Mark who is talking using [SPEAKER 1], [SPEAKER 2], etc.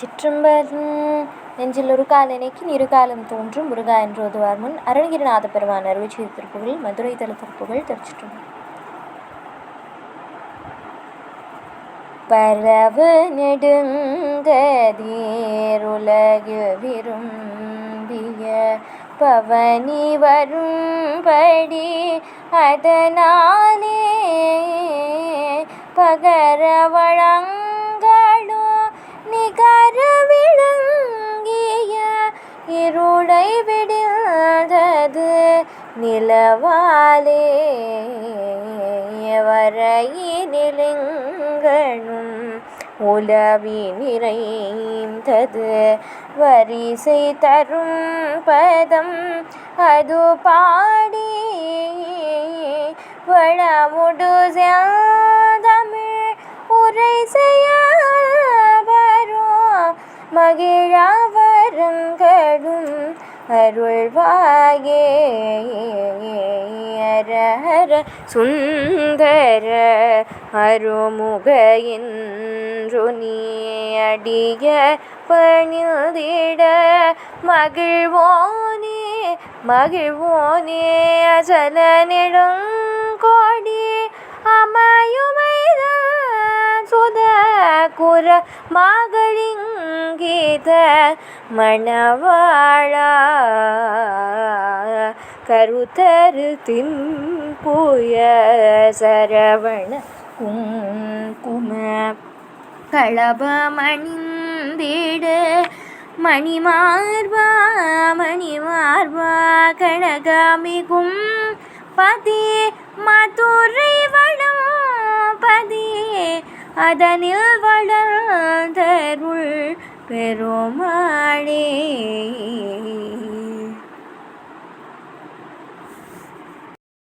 [SPEAKER 1] திருச்சிற்றம்பலம் நெஞ்சில் ஒரு காலனைக்கு இருகாலம் தோன்றும் முருகா என்று ஒதுவார் முன் அருணகிரிநாத பெருமான் அருள் செய்த திருப்புகள் மதுரை தல திருப்புகள் திருச்சிற்றம்பலம் பரவு நெடுங்கதீருலகு விரும்பிய பவனி வரும்படி அதனாலே பகர வழங்க நிலவாலே வரையினிலங்களும் உலவி நிறைந்தது வரிசை தரும் பதம் அது பாடி அருள்வாயே ஹர சுந்தர அருமுக என்று நீ அடிய பணிந்திட மகிழ்வோனே மகிழ்வோனே அஜல நெடுங்கோ குர மகளிங்கீத மணவாழா கருத்தரு தின்புய சரவண குங்கும. களபமணிந்திட மணிமார்பா மணிமார்பா கனகமிகும் பதி மதுரை அதனில் வளர்ந்தருள் பெருமாளே.